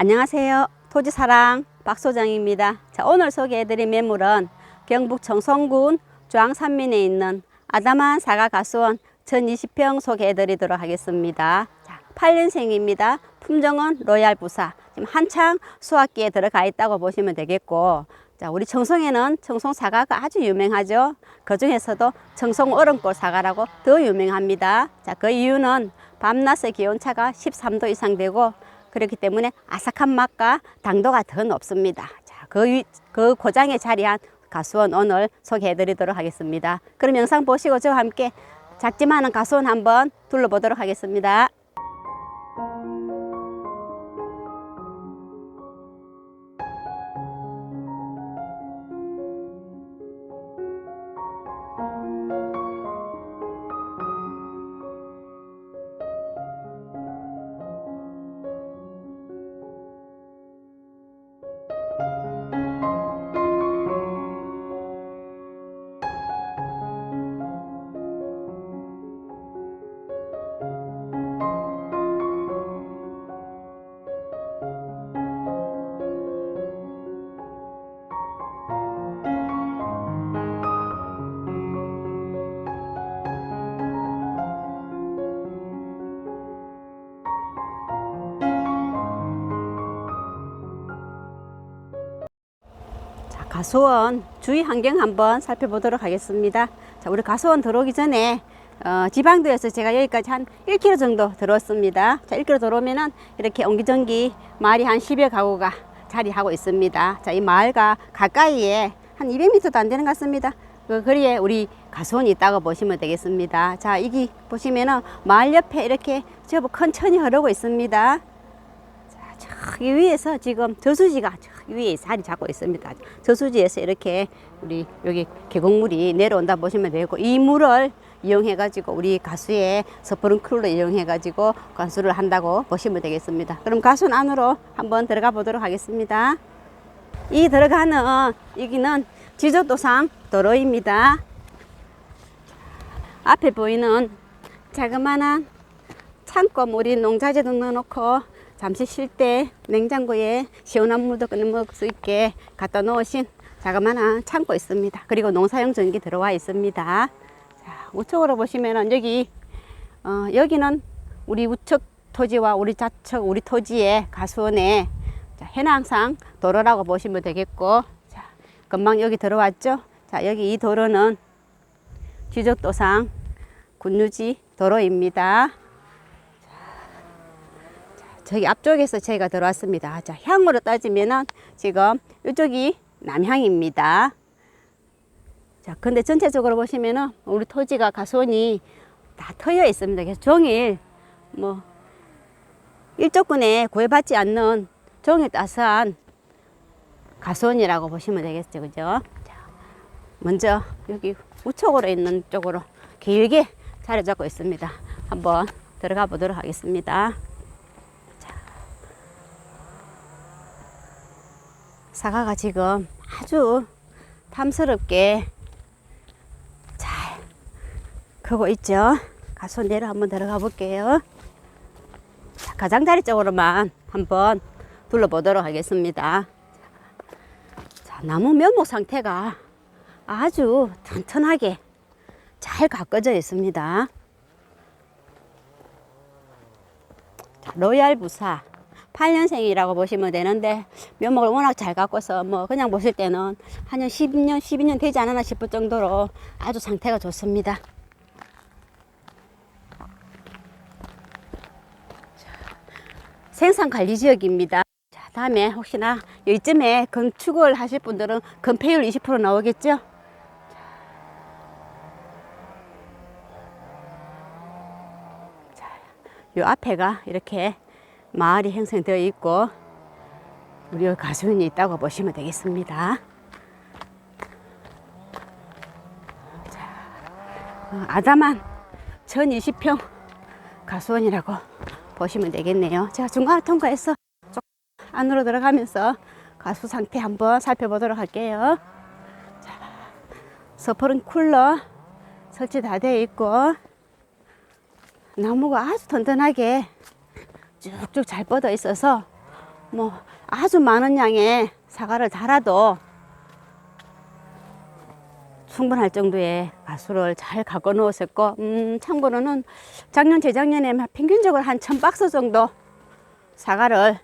안녕하세요. 토지사랑 박소장입니다. 자, 오늘 소개해드릴 매물은 경북 청송군 주황산면에 있는 아담한 사과 가수원 1020평 소개해드리도록 하겠습니다. 자, 8년생입니다. 품종은 로얄 부사. 지금 한창 수확기에 들어가 있다고 보시면 되겠고, 자, 우리 청송에는 청송 사과가 아주 유명하죠. 그 중에서도 청송 얼음골 사과라고 더 유명합니다. 자, 그 이유는 밤낮의 기온차가 13도 이상 되고 그렇기 때문에 아삭한 맛과 당도가 더 높습니다. 자, 그, 위, 그 고장에 자리한 가수원 오늘 소개해 드리도록 하겠습니다. 그럼 영상 보시고 저와 함께 작지만은 가수원 한번 둘러보도록 하겠습니다. 가수원 주위 환경 한번 살펴보도록 하겠습니다. 자, 우리 가수원 들어오기 전에 어, 지방도에서 제가 여기까지 한 1km 정도 들어왔습니다. 자, 1km 들어오면은 이렇게 옹기종기 마을이 한 10여 가구가 자리하고 있습니다. 자, 이 마을과 가까이에 한 200m도 안 되는 것 같습니다. 그 거리에 우리 가수원이 있다고 보시면 되겠습니다. 자, 여기 보시면은 마을 옆에 이렇게 저큰 천이 흐르고 있습니다. 저기 위에서 지금 저수지가 저 위에 자리 잡고 있습니다. 저수지에서 이렇게 우리 여기 계곡물이 내려온다 보시면 되고 이 물을 이용해 가지고 우리 가수의 스프링 쿨러 이용해 가지고 가수를 한다고 보시면 되겠습니다. 그럼 가수 안으로 한번 들어가 보도록 하겠습니다. 이 들어가는 여기는 지조도상 도로입니다. 앞에 보이는 자그마한 창고 우리 농자재도 넣어놓고 잠시 쉴 때 냉장고에 시원한 물도 꺼내 먹을 수 있게 갖다 놓으신 자그마한 창고 있습니다. 그리고 농사용 전기 들어와 있습니다. 자, 우측으로 보시면은 여기 어, 여기는 우리 우측 토지와 우리 좌측 우리 토지의 가수원의 자, 해낭상 도로라고 보시면 되겠고 자, 금방 여기 들어왔죠? 자, 여기 이 도로는 지적도상 군유지 도로입니다. 저기 앞쪽에서 저희가 들어왔습니다. 자, 향으로 따지면은 지금 이쪽이 남향입니다. 자, 근데 전체적으로 보시면은 우리 토지가 가수원이 다 터여 있습니다. 그래서 종일 뭐 일조권에 구애받지 않는 종일 따스한 가수원이라고 보시면 되겠죠. 그죠? 자, 먼저 여기 우측으로 있는 쪽으로 길게 자리 잡고 있습니다. 한번 들어가 보도록 하겠습니다. 사과가 지금 아주 탐스럽게 잘 크고 있죠. 가수내로 한번 들어가 볼게요. 자, 가장자리 쪽으로만 한번 둘러보도록 하겠습니다. 자, 나무 면목 상태가 아주 튼튼하게 잘 가꿔져 있습니다. 자, 로얄 부사 8년생이라고 보시면 되는데 면목을 워낙 잘 갖고서 뭐 그냥 보실 때는 한 년 10년 12년 되지 않았나 싶을 정도로 아주 상태가 좋습니다. 생산 관리 지역입니다. 자, 다음에 혹시나 이쯤에 건축을 하실 분들은 건폐율 20% 나오겠죠? 자, 요 앞에가 이렇게 마을이 형성되어 있고 우리 가수원이 있다고 보시면 되겠습니다. 자, 어, 아담한 1020평 가수원이라고 보시면 되겠네요. 제가 중간을 통과해서 쭉 안으로 들어가면서 가수 상태 한번 살펴보도록 할게요. 자, 서퍼른 쿨러 설치 다 되어 있고 나무가 아주 튼튼하게 쭉쭉 잘 뻗어 있어서 뭐 아주 많은 양의 사과를 달아도 충분할 정도의 가수를 잘 갖고 놓으셨고, 음, 참고로는 작년, 재작년에 막 평균적으로 한 천 박스 정도 사과를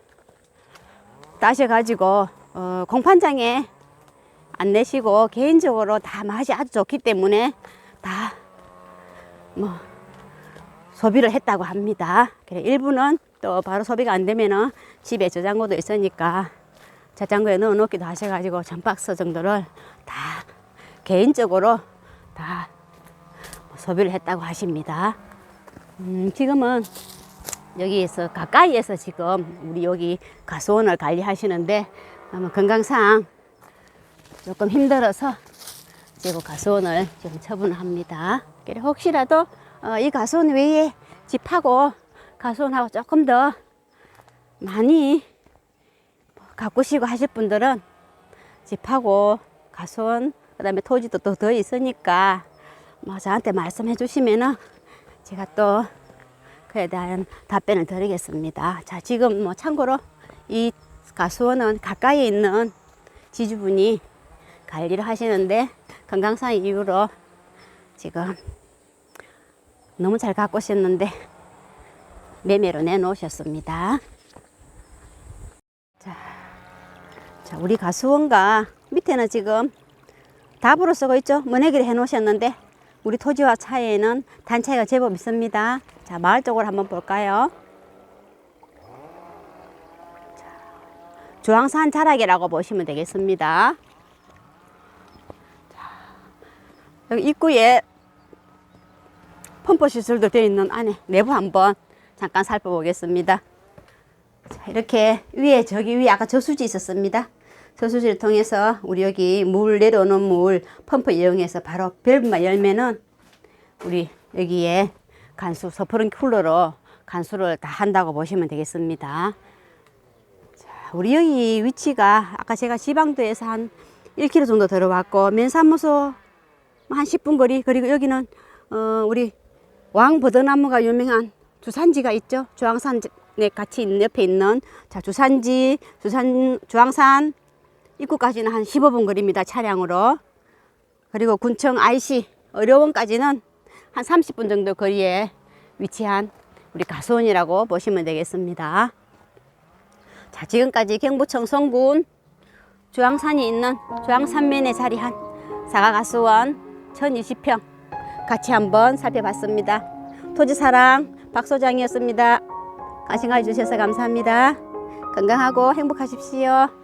따셔 가지고, 어, 공판장에 안 내시고 개인적으로 다 맛이 아주 좋기 때문에 다 뭐 소비를 했다고 합니다. 그래 일부는 또 바로 소비가 안 되면은 집에 저장고도 있으니까 저장고에 넣어 놓기도 하셔가지고 전 박스 정도를 다 개인적으로 다 소비를 했다고 하십니다. 음, 지금은 여기에서 가까이에서 지금 우리 여기 가수원을 관리하시는데 아마 건강상 조금 힘들어서 지금 가수원을 좀 처분합니다. 혹시라도 어, 이 가수원 외에 집하고 가수원하고 조금 더 많이 가꾸시고 하실 분들은 집하고 가수원 그다음에 토지도 또 더 있으니까 뭐 저한테 말씀해 주시면은 제가 또 그에 대한 답변을 드리겠습니다. 자 지금 뭐 참고로 이 가수원은 가까이에 있는 지주분이 관리를 하시는데 건강상 이유로 지금 너무 잘 가꾸셨는데 매매로 내놓으셨습니다. 자, 자 우리 가수원가 밑에는 지금 답으로 쓰고 있죠. 문해기를 해놓으셨는데 우리 토지와 차이에는 단 차이가 제법 있습니다. 자 마을 쪽으로 한번 볼까요? 자, 주황산 자락이라고 보시면 되겠습니다. 여기 입구에 펌프 시설도 되어 있는 안에 내부 한번 잠깐 살펴보겠습니다. 자, 이렇게 위에 저기 위에 아까 저수지 있었습니다. 저수지를 통해서 우리 여기 물 내려오는 물 펌프 이용해서 바로 밸브만 열면은 우리 여기에 간수 서프른 쿨러로 간수를 다 한다고 보시면 되겠습니다. 자, 우리 여기 위치가 아까 제가 지방도에서 한 1km 정도 들어왔고 면사무소 한 10분 거리 그리고 여기는 어 우리 왕버드나무가 유명한 주산지가 있죠? 주황산에 같이 옆에 있는. 자 주산지 주산 주황산 입구까지는 한 15분 거리입니다 차량으로. 그리고 군청 IC 의료원까지는 한 30분 정도 거리에 위치한 우리 가수원이라고 보시면 되겠습니다. 자 지금까지 경부청 성군 주황산이 있는 주황산면에 자리한 사과가수원 1020평 같이 한번 살펴봤습니다. 토지사랑 박 소장이었습니다. 관심 가져주셔서 감사합니다. 건강하고 행복하십시오.